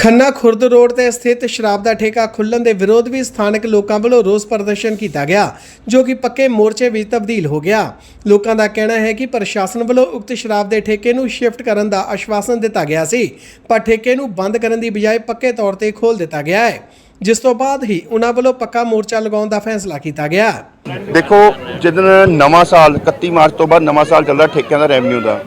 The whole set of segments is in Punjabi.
ਖੰਨਾ ਖੁਰਦ ਰੋਡ ਤੇ ਸਥਿਤ ਸ਼ਰਾਬ ਦਾ ਠੇਕਾ ਖੁੱਲਣ ਦੇ ਵਿਰੋਧ ਵਿੱਚ ਸਥਾਨਕ ਲੋਕਾਂ ਵੱਲੋਂ ਰੋਸ ਪ੍ਰਦਰਸ਼ਨ ਕੀਤਾ ਗਿਆ, ਜੋ ਕਿ ਪੱਕੇ ਮੋਰਚੇ ਵਿੱਚ ਤਬਦੀਲ ਹੋ ਗਿਆ। ਲੋਕਾਂ ਦਾ ਕਹਿਣਾ ਹੈ ਕਿ ਪ੍ਰਸ਼ਾਸਨ ਵੱਲੋਂ ਉਕਤ ਸ਼ਰਾਬ ਦੇ ਠੇਕੇ ਨੂੰ ਸ਼ਿਫਟ ਕਰਨ ਦਾ ਆਸ਼ਵਾਸਨ ਦਿੱਤਾ ਗਿਆ ਸੀ, ਪਰ ਠੇਕੇ ਨੂੰ ਬੰਦ ਕਰਨ ਦੀ ਬਜਾਏ ਪੱਕੇ ਤੌਰ ਤੇ ਖੋਲ ਦਿੱਤਾ ਗਿਆ ਹੈ। ਜਿਸ ਤੋਂ ਬਾਅਦ ਹੀ ਉਹਨਾਂ ਵੱਲੋਂ ਪੱਕਾ ਮੋਰਚਾ ਲਗਾਉਣ ਦਾ ਫੈਸਲਾ ਕੀਤਾ ਗਿਆ। ਦੇਖੋ, ਜਿੱਦਣ ਨਵਾਂ ਸਾਲ 31 ਮਾਰਚ ਤੋਂ ਬਾਅਦ ਨਵਾਂ ਸਾਲ ਚੱਲਦਾ ਠੇਕਿਆਂ ਦਾ ਰੈਵਨਿਊ ਦਾ।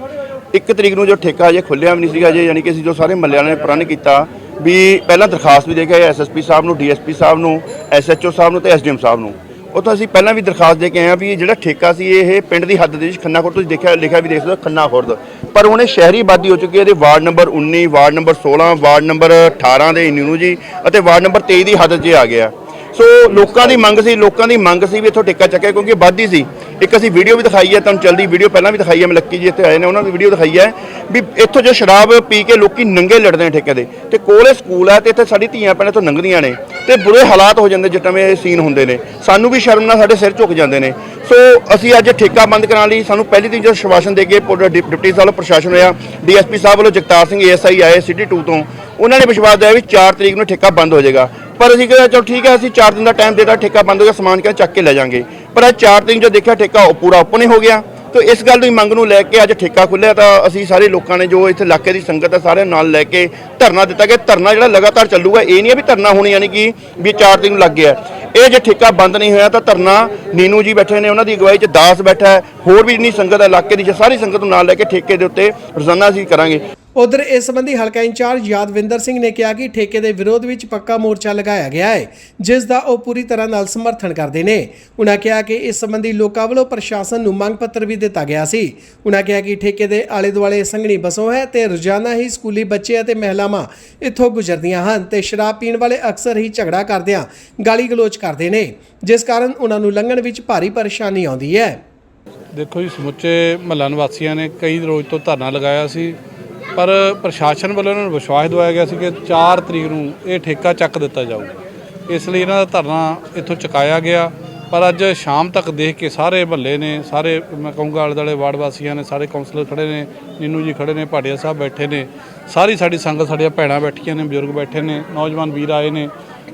ਇੱਕ ਤਰੀਕ ਨੂੰ ਜੋ ਠੇਕਾ ਅਜੇ ਖੁੱਲਿਆ ਵੀ ਨਹੀਂ ਸੀਗਾ ਜੇ ਯਾਨੀ ਕਿ ਅਸੀਂ ਜੋ ਸਾਰੇ ਮੱਲੇ ਵਾਲਿਆਂ ਨੇ ਪ੍ਰਣ ਕੀਤਾ ਵੀ ਪਹਿਲਾਂ ਦਰਖਾਸਤ ਵੀ ਦੇ ਕੇ ਆਏ ਐਸਐਸਪੀ ਸਾਹਿਬ ਨੂੰ ਡੀਐਸਪੀ ਸਾਹਿਬ ਨੂੰ ਐਸਐਚਓ ਸਾਹਿਬ ਨੂੰ ਤੇ ਐਸਡੀਐਮ ਸਾਹਿਬ ਨੂੰ। ਉੱਥੋਂ ਅਸੀਂ ਪਹਿਲਾਂ ਵੀ ਦਰਖਾਸਤ ਦੇ ਕੇ ਆਏ ਆ ਵੀ ਇਹ ਜਿਹੜਾ ਠੇਕਾ ਸੀ, ਇਹ ਪਿੰਡ ਦੀ ਹੱਦ ਦੇ ਵਿੱਚ ਖੰਨਾ ਖੁਰਦ ਤੁਸੀਂ ਦੇਖਿਆ, ਲਿਖਿਆ ਵੀ ਦੇਖ ਸਕਦੇ ਹੋ, ਖੰਨਾ ਖੁਰਦ। ਪਰ ਉਹਨੇ ਸ਼ਹਿਰੀ ਆਬਾਦੀ ਹੋ ਚੁੱਕੀ ਹੈ, ਇਹਦੇ ward number 19 ward number 16 ward number 18 ਦੇ ਨਿਊ ਜੀ, ਅਤੇ ਵਾਰਡ ਨੰਬਰ 23 ਦੀ ਹੱਦ 'ਚ ਆ ਗਿਆ। ਸੋ ਲੋਕਾਂ ਦੀ ਮੰਗ ਸੀ, ਲੋਕਾਂ ਦੀ ਮੰਗ ਸੀ ਵੀ ਇੱਥੋਂ ਠੇਕਾ ਚੱਕਿਆ, ਕਿਉਂਕਿ ਵਾਧੀ ਸੀ। ਇੱਕ ਅਸੀਂ ਵੀਡੀਓ ਵੀ ਦਿਖਾਈ ਹੈ, ਤੁਹਾਨੂੰ ਜਲਦੀ ਵੀਡੀਓ ਪਹਿਲਾਂ ਵੀ ਦਿਖਾਈ ਹੈ ਮਲੱਕੀ ਜੀ ਇੱਥੇ ਆਏ ਨੇ, ਉਹਨਾਂ ਦੀ ਵੀਡੀਓ ਦਿਖਾਈ ਹੈ, ਵੀ ਇੱਥੋਂ ਜੋ ਸ਼ਰਾਬ ਪੀ ਕੇ ਲੋਕੀ ਨੰਗੇ ਲੜਦੇ ਨੇ ਠੇਕੇ ਦੇ ਤੇ ਕੋਲੇ ਸਕੂਲ ਹੈ ਤੇ ਇੱਥੇ ਸਾਡੀ ਧੀਆਂ ਭੈਣਾਂ ਤੋਂ ਲੰਘਦੀਆਂ ਨੇ ਤੇ ਬੁਰੇ ਹਾਲਾਤ ਹੋ ਜਾਂਦੇ ਜਿੱਟਵੇਂ ਇਹ ਸੀਨ ਹੁੰਦੇ ਨੇ। ਸਾਨੂੰ ਵੀ ਸ਼ਰਮ ਨਾਲ ਸਾਡੇ ਸਿਰ ਝੁਕ ਜਾਂਦੇ ਨੇ। ਸੋ ਅਸੀਂ ਅੱਜ ਠੇਕਾ ਬੰਦ ਕਰਾਉਣ ਲਈ ਸਾਨੂੰ ਪਹਿਲੀ ਦਿਨ ਜਦੋਂ ਸ਼ਵਾਸ਼ਨ ਦੇ ਕੇ ਪੁਰ- ਡਿਪ- ਡਿਪਟੀ ਸਾਹਿਬ ਵੱਲੋਂ ਪ੍ਰਸ਼ਾਸਨ ਹੋਇਆ, ਡੀਐਸਪੀ ਸਾਹਿਬ ਵੱਲੋਂ ਜਗਤਾਰ ਸਿੰਘ ਏਐਸਆਈ ਆਏ, ਸਿਟੀ 2 ਤੋਂ, ਉਹਨਾਂ ਨੇ ਵਿਸ਼ਵਾਸ ਦਿਵਾਇਆ ਵੀ 4 ਤਰੀਕ ਨੂੰ ਠੇਕਾ ਬੰਦ ਹੋ ਜਾਏਗਾ। ਪਰ ਅਸੀਂ ਕਿਹਾ, ਚਲੋ ਠੀਕ ਹੈ, ਅਸੀਂ 4 ਦਿਨ ਦਾ ਟਾਈਮ ਦੇਤਾ, ਠੇਕਾ ਬੰਦ ਹੋ ਗਿਆ, ਸਮਾਨ ਕਿਹਾ ਚੱਕ ਕੇ ਲੈ ਜਾਾਂਗੇ। ਪਰ ਅੱਜ 4 ਦਿਨ ਜੋ ਦੇਖਿਆ, ਠੇਕਾ ਉਹ ਪੂਰਾ ਓਪਨ ਹੋ ਗਿਆ। ਤੋ ਇਸ ਗੱਲ ਦੀ ਮੰਗ ਨੂੰ ਲੈ ਕੇ ਅੱਜ ਠੇਕਾ ਖੁੱਲਿਆ, ਤਾਂ ਅਸੀਂ ਸਾਰੇ ਲੋਕਾਂ ਨੇ ਜੋ ਇੱਥੇ ਇਲਾਕੇ ਦੀ ਸੰਗਤ ਹੈ ਸਾਰੇ ਨਾਲ ਲੈ ਕੇ ਧਰਨਾ ਦਿੱਤਾ ਗਿਆ। ਧਰਨਾ ਜਿਹੜਾ ਲਗਾਤਾਰ ਚੱਲੂਗਾ, ਇਹ ਨਹੀਂ ਹੈ ਵੀ ਧਰਨਾ ਹੋਣੀ, ਯਾਨੀ ਕਿ ਵੀ 4 ਦਿਨ ਲੱਗ ਗਿਆ। ਇਹ ਜੇ ਠੇਕਾ ਬੰਦ ਨਹੀਂ ਹੋਇਆ, ਤਾਂ ਧਰਨਾ ਨੀਨੂ ਜੀ ਬੈਠੇ ਨੇ, ਉਹਨਾਂ ਦੀ ਅਗਵਾਈ 'ਚ ਦਾਸ ਬੈਠਾ ਹੋਰ ਵੀ ਜਿੰਨੀ ਸੰਗਤ ਹੈ, ਇਲਾਕੇ ਦੀ ਜੇ ਸਾਰੀ ਸੰਗਤ ਨੂੰ ਨਾਲ ਲੈ ਕੇ ਠੇਕੇ ਦੇ ਉੱਤੇ ਰੋਜ਼ਾਨਾ ਅਸੀਂ ਕਰਾਂਗੇ। ਉਧਰ ਇਸ ਸੰਬੰਧੀ ਹਲਕਾ ਇੰਚਾਰਜ ਯਾਦਵਿੰਦਰ ਸਿੰਘ ਨੇ ਕਿਹਾ ਕਿ ਠੇਕੇ ਦੇ ਵਿਰੋਧ ਵਿੱਚ ਪੱਕਾ ਮੋਰਚਾ ਲਗਾਇਆ ਗਿਆ ਹੈ, ਜਿਸ ਦਾ ਉਹ ਪੂਰੀ ਤਰ੍ਹਾਂ ਨਾਲ ਸਮਰਥਨ ਕਰਦੇ ਨੇ। ਉਹਨਾਂ ਕਿਹਾ ਕਿ ਇਸ ਸੰਬੰਧੀ ਲੋਕਾਂ ਵੱਲੋਂ ਪ੍ਰਸ਼ਾਸਨ ਨੂੰ ਮੰਗ ਪੱਤਰ ਵੀ ਦਿੱਤਾ ਗਿਆ ਸੀ। ਉਹਨਾਂ ਕਿਹਾ ਕਿ ਠੇਕੇ ਦੇ ਆਲੇ ਦੁਆਲੇ ਸੰਘਣੀ ਬਸੋਂ ਹੈ ਤੇ ਰੋਜ਼ਾਨਾ ਹੀ ਸਕੂਲੀ ਬੱਚੇ ਅਤੇ ਮਹਿਲਾਵਾਂ ਇੱਥੋਂ ਗੁਜ਼ਰਦੀਆਂ ਹਨ ਤੇ ਸ਼ਰਾਬ ਪੀਣ ਵਾਲੇ ਅਕਸਰ ਹੀ ਝਗੜਾ ਕਰਦਿਆਂ ਗਾਲੀ ਗਲੋਚ ਕਰਦੇ ਨੇ, ਜਿਸ ਕਾਰਨ ਉਹਨਾਂ ਨੂੰ ਲੰਘਣ ਵਿੱਚ ਭਾਰੀ ਪਰੇਸ਼ਾਨੀ ਆਉਂਦੀ ਹੈ। ਦੇਖੋ ਜੀ, ਸਮੁੱਚੇ ਮਹੱਲਾ ਨਿਵਾਸੀਆਂ ਨੇ ਕਈ ਰੋਜ਼ ਤੋਂ ਧਰਨਾ ਲਗਾਇਆ ਸੀ। ਪਰ ਪ੍ਰਸ਼ਾਸਨ ਵੱਲੋਂ ਇਹਨਾਂ ਨੂੰ ਵਿਸ਼ਵਾਸ ਦਿਵਾਇਆ ਗਿਆ ਸੀ ਕਿ 4 ਤਰੀਕ ਨੂੰ ਇਹ ਠੇਕਾ ਚੱਕ ਦਿੱਤਾ ਜਾਊਗਾ ਇਸ ਲਈ ਇਹਨਾਂ ਦਾ ਧਰਨਾ ਇੱਥੋਂ ਚੁਕਾਇਆ ਗਿਆ। ਪਰ ਅੱਜ ਸ਼ਾਮ ਤੱਕ ਦੇਖ ਕੇ ਸਾਰੇ ਮਹੱਲੇ ਨੇ, ਸਾਰੇ ਮੈਂ ਕਹੂੰਗਾ ਆਲੇ ਦੁਆਲੇ ਵਾਰਡ ਵਾਸੀਆਂ ਨੇ, ਸਾਰੇ ਕਾਉਂਸਲਰ ਖੜੇ ਨੇ, ਨੀਨੂ ਜੀ ਖੜੇ ਨੇ, ਭਾਟੀਆ ਸਾਹਿਬ ਬੈਠੇ ਨੇ, ਸਾਰੀ ਸਾਡੀ ਸੰਗਤ, ਸਾਡੀਆਂ ਭੈਣਾਂ ਬੈਠੀਆਂ ਨੇ, ਬਜ਼ੁਰਗ ਬੈਠੇ ਨੇ, ਨੌਜਵਾਨ ਵੀਰ ਆਏ ਨੇ।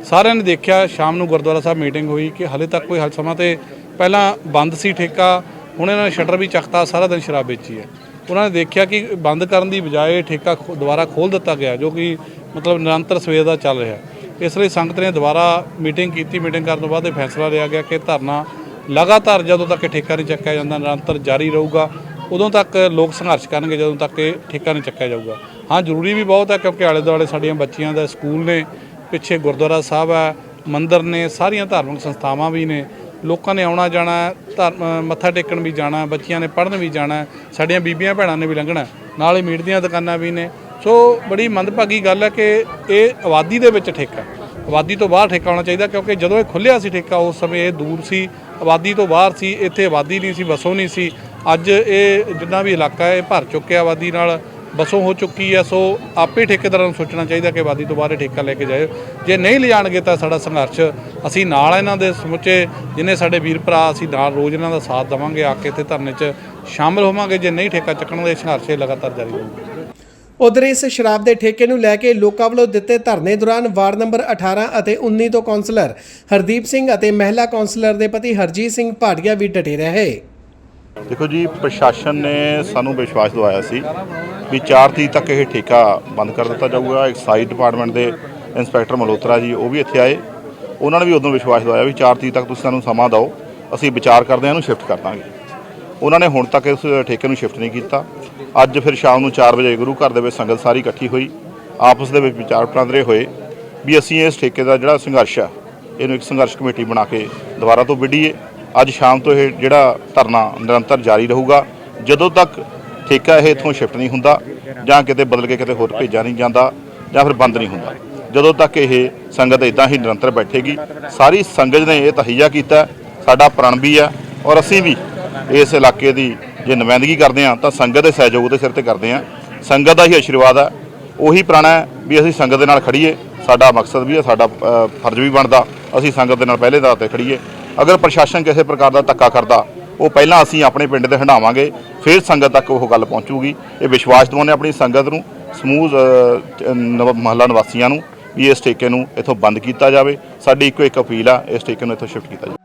ਸਾਰਿਆਂ ਨੇ ਦੇਖਿਆ, ਸ਼ਾਮ ਨੂੰ ਗੁਰਦੁਆਰਾ ਸਾਹਿਬ ਮੀਟਿੰਗ ਹੋਈ ਕਿ ਹਲੇ ਤੱਕ ਕੋਈ ਹੱਲ ਸਮਾਂ ਤੇ ਪਹਿਲਾਂ ਬੰਦ ਸੀ ਠੇਕਾ, ਹੁਣ ਇਹਨਾਂ ਨੇ ਸ਼ਟਰ ਵੀ ਚੱਕਤਾ, ਸਾਰਾ ਦਿਨ ਸ਼ਰਾਬ ਵੇਚੀ ਹੈ। ਉਹਨਾਂ ਨੇ ਦੇਖਿਆ ਕਿ ਬੰਦ ਕਰਨ ਦੀ ਬਜਾਏ ਠੇਕਾ ਖੋ- ਦੁਬਾਰਾ ਖੋਲ ਦਿੱਤਾ ਗਿਆ, ਜੋ ਕਿ ਮਤਲਬ ਨਿਰੰਤਰ ਸਵੇਰ ਦਾ ਚੱਲ ਰਿਹਾ। ਇਸ ਲਈ ਸੰਗਤ ਨੇ ਦੁਬਾਰਾ ਮੀਟਿੰਗ ਕੀਤੀ। ਮੀਟਿੰਗ ਕਰਨ ਤੋਂ ਬਾਅਦ ਇਹ ਫੈਸਲਾ ਲਿਆ ਗਿਆ ਕਿ ਧਰਨਾ ਲਗਾਤਾਰ ਜਦੋਂ ਤੱਕ ਇਹ ਠੇਕਾ ਨਹੀਂ ਚੱਕਿਆ ਜਾਂਦਾ, ਨਿਰੰਤਰ ਜਾਰੀ ਰਹੂਗਾ। ਉਦੋਂ ਤੱਕ ਲੋਕ ਸੰਘਰਸ਼ ਕਰਨਗੇ, ਜਦੋਂ ਤੱਕ ਇਹ ਠੇਕਾ ਨਹੀਂ ਚੱਕਿਆ ਜਾਊਗਾ। ਹਾਂ, ਜ਼ਰੂਰੀ ਵੀ ਬਹੁਤ ਹੈ ਕਿਉਂਕਿ ਆਲੇ ਦੁਆਲੇ ਸਾਡੀਆਂ ਬੱਚੀਆਂ ਦਾ ਸਕੂਲ ਨੇ, ਪਿੱਛੇ ਗੁਰਦੁਆਰਾ ਸਾਹਿਬ ਹੈ, ਮੰਦਿਰ ਨੇ, ਸਾਰੀਆਂ ਧਾਰਮਿਕ ਸੰਸਥਾਵਾਂ ਵੀ ਨੇ। ਲੋਕਾਂ ਨੇ ਆਉਣਾ ਜਾਣਾ ਧਰਮ ਮੱਥਾ ਟੇਕਣ ਵੀ ਜਾਣਾ ਬੱਚਿਆਂ ਨੇ ਪੜ੍ਹਨ ਵੀ ਜਾਣਾ ਸਾਡੀਆਂ ਬੀਬੀਆਂ ਭੈਣਾਂ ਨੇ ਵੀ ਲੰਘਣਾ ਹੈ, ਨਾਲ ਹੀ ਮੀਟ ਦੀਆਂ ਦੁਕਾਨਾਂ ਵੀ ਨੇ। ਸੋ ਬੜੀ ਮੰਦਭਾਗੀ ਗੱਲ ਹੈ ਕਿ ਇਹ ਆਬਾਦੀ ਦੇ ਵਿੱਚ ਠੇਕਾ ਆਬਾਦੀ ਤੋਂ ਬਾਹਰ ਠੇਕਾ ਹੋਣਾ ਚਾਹੀਦਾ ਕਿਉਂਕਿ ਜਦੋਂ ਇਹ ਖੁੱਲਿਆ ਸੀ ਠੇਕਾ ਉਸ ਸਮੇਂ ਇਹ ਦੂਰ ਸੀ ਆਬਾਦੀ ਤੋਂ ਬਾਹਰ ਸੀ ਇੱਥੇ ਆਬਾਦੀ ਨਹੀਂ ਸੀ ਵਸੋਂ ਨਹੀਂ ਸੀ। ਅੱਜ ਇਹ ਜਿੰਨਾ ਵੀ ਇਲਾਕਾ ਹੈ ਇਹ ਭਰ ਚੁੱਕਿਆ ਆਬਾਦੀ ਨਾਲ। ਬਸੋਂ ਹੋ ਚੁੱਕੀ ਹੈ, ਸੋ ਆਪੇ ਠੇਕੇਦਾਰਾਂ ਨੂੰ ਸੋਚਣਾ ਚਾਹੀਦਾ ਕਿ ਆਬਾਦੀ ਤੋਂ ਬਾਹਰ ਇਹ ਠੇਕਾ ਲੈ ਕੇ ਜਾਏ ਜੇ ਨਹੀਂ ਲਿਜਾਣਗੇ ਤਾਂ ਸਾਡਾ ਸੰਘਰਸ਼, ਅਸੀਂ ਨਾਲ ਇਹਨਾਂ ਦੇ ਸਮੁੱਚੇ ਜਿੰਨੇ ਸਾਡੇ ਵੀਰ ਭਰਾ, ਅਸੀਂ ਨਾਲ ਰੋਜ਼ ਇਹਨਾਂ ਦਾ ਸਾਥ ਦੇਵਾਂਗੇ, ਆ ਕੇ ਇੱਥੇ ਧਰਨੇ 'ਚ ਸ਼ਾਮਲ ਹੋਵਾਂਗੇ। ਜੇ ਨਹੀਂ ਠੇਕਾ ਚੱਕਣ ਦੇ ਸੰਘਰਸ਼ ਇਹ ਲਗਾਤਾਰ ਜਾਰੀ ਰਹੂਗਾ ਉਧਰ ਇਸ ਸ਼ਰਾਬ ਦੇ ਠੇਕੇ ਨੂੰ ਲੈ ਕੇ ਲੋਕਾਂ ਵੱਲੋਂ ਦਿੱਤੇ ਧਰਨੇ ਦੌਰਾਨ ਵਾਰਡ ਨੰਬਰ 18 ਅਤੇ 19 ਤੋਂ ਕੌਂਸਲਰ ਹਰਦੀਪ ਸਿੰਘ ਅਤੇ ਮਹਿਲਾ ਕੌਂਸਲਰ ਦੇ ਪਤੀ ਹਰਜੀਤ ਸਿੰਘ ਭਾਟੀਆ ਵੀ ਡਟੇ ਰਹੇ। ਦੇਖੋ ਜੀ, ਪ੍ਰਸ਼ਾਸਨ ਨੇ ਸਾਨੂੰ ਵਿਸ਼ਵਾਸ ਦਿਵਾਇਆ ਸੀ ਵੀ 4 ਤਰੀਕ ਤੱਕ ਇਹ ਠੇਕਾ ਬੰਦ ਕਰ ਦਿੱਤਾ ਜਾਊਗਾ। ਐਕਸਾਈਜ਼ ਡਿਪਾਰਟਮੈਂਟ ਦੇ ਇੰਸਪੈਕਟਰ ਮਲਹੋਤਰਾ ਜੀ, ਉਹ ਵੀ ਇੱਥੇ ਆਏ। ਉਹਨਾਂ ਨੇ ਵੀ ਉਦੋਂ ਵਿਸ਼ਵਾਸ ਦਿਵਾਇਆ ਵੀ 4 ਤਰੀਕ ਤੱਕ ਤੁਸੀਂ ਸਾਨੂੰ ਸਮਾਂ ਦਿਓ, ਅਸੀਂ ਵਿਚਾਰ ਕਰਦੇ ਹਾਂ, ਇਹਨੂੰ ਸ਼ਿਫਟ ਕਰ ਦਾਂਗੇ। ਉਹਨਾਂ ਨੇ ਹੁਣ ਤੱਕ ਇਸ ਠੇਕੇ ਨੂੰ ਸ਼ਿਫਟ ਨਹੀਂ ਕੀਤਾ। ਅੱਜ ਫਿਰ ਸ਼ਾਮ ਨੂੰ 4 ਵਜੇ ਗੁਰੂ ਘਰ ਦੇ ਵਿੱਚ ਸੰਗਤ ਸਾਰੀ ਇਕੱਠੀ ਹੋਈ। ਆਪਸ ਦੇ ਵਿੱਚ ਵਿਚਾਰ ਵਟਾਂਦਰੇ ਹੋਏ ਵੀ ਅਸੀਂ ਇਸ ਠੇਕੇ ਦਾ ਜਿਹੜਾ ਸੰਘਰਸ਼ ਆ, ਇਹਨੂੰ ਇੱਕ ਸੰਘਰਸ਼ ਕਮੇਟੀ ਬਣਾ ਕੇ ਦੁਬਾਰਾ ਤੋਂ ਵਿੱਢੀਏ। ਅੱਜ ਸ਼ਾਮ ਤੋਂ ਇਹ ਜਿਹੜਾ ਧਰਨਾ ਨਿਰੰਤਰ ਜਾਰੀ ਰਹੂਗਾ। ਜਦੋਂ ਤੱਕ ਠੇਕਾ ਇਹ ਇੱਥੋਂ ਸ਼ਿਫਟ ਨਹੀਂ ਹੁੰਦਾ ਜਾਂ ਕਿਤੇ ਬਦਲ ਕੇ ਕਿਤੇ ਹੋਰ ਭੇਜਿਆ ਨਹੀਂ ਜਾਂਦਾ ਜਾਂ ਫਿਰ ਬੰਦ ਨਹੀਂ ਹੁੰਦਾ। ਜਦੋਂ ਤੱਕ ਇਹ ਸੰਗਤ ਇਦਾਂ ਹੀ ਨਿਰੰਤਰ ਬੈਠੇਗੀ, ਸਾਰੀ ਸੰਗਤ ਨੇ ਇਹ ਤਹਈਆ ਕੀਤਾ ਸਾਡਾ ਪ੍ਰਣ ਵੀ ਆ ਔਰ ਅਸੀਂ ਵੀ ਇਸ ਇਲਾਕੇ ਦੀ ਜੇ ਨੁਮਾਇੰਦਗੀ ਕਰਦੇ ਆ ਤਾਂ ਸੰਗਤ ਦੇ ਸਹਿਯੋਗ ਦੇ ਸਿਰ ਤੇ ਕਰਦੇ ਆ ਸੰਗਤ ਦਾ ਹੀ ਆਸ਼ੀਰਵਾਦ ਆ ਉਹੀ ਪ੍ਰਾਣਾ ਹੈ ਵੀ ਅਸੀਂ ਸੰਗਤ ਦੇ ਨਾਲ ਖੜੀਏ ਸਾਡਾ ਮਕਸਦ ਵੀ ਹੈ, ਸਾਡਾ ਫਰਜ਼ ਵੀ ਬਣਦਾ, ਅਸੀਂ ਸੰਗਤ ਦੇ ਨਾਲ ਪਹਿਲੇ ਦਾਅ ਤੇ ਖੜੀਏ ਅਗਰ ਪ੍ਰਸ਼ਾਸਨ ਕਿਸੇ ਪ੍ਰਕਾਰ ਦਾ ਧੱਕਾ ਕਰਦਾ ਉਹ ਪਹਿਲਾਂ ਅਸੀਂ ਆਪਣੇ ਪਿੰਡ ਦੇ ਹੰਡਾਵਾਂਗੇ ਫਿਰ ਸੰਗਤ ਤੱਕ ਉਹ ਗੱਲ ਪਹੁੰਚੂਗੀ। ਇਹ ਵਿਸ਼ਵਾਸ ਦਿਵਾਉਂਦੇ ਆਪਣੀ ਸੰਗਤ ਨੂੰ ਸਮੂਹ ਅ, ਮਹੱਲਾ ਨਿਵਾਸੀਆਂ ਨੂੰ ਵੀ ਇਸ ਠੇਕੇ ਨੂੰ ਇੱਥੋਂ ਬੰਦ ਕੀਤਾ ਜਾਵੇ। ਸਾਡੀ ਇੱਕੋ ਇੱਕ ਅਪੀਲ ਆ ਇਸ ਠੇਕੇ ਨੂੰ ਇੱਥੋਂ ਸ਼ਿਫਟ ਕੀਤਾ ਜਾਵੇ।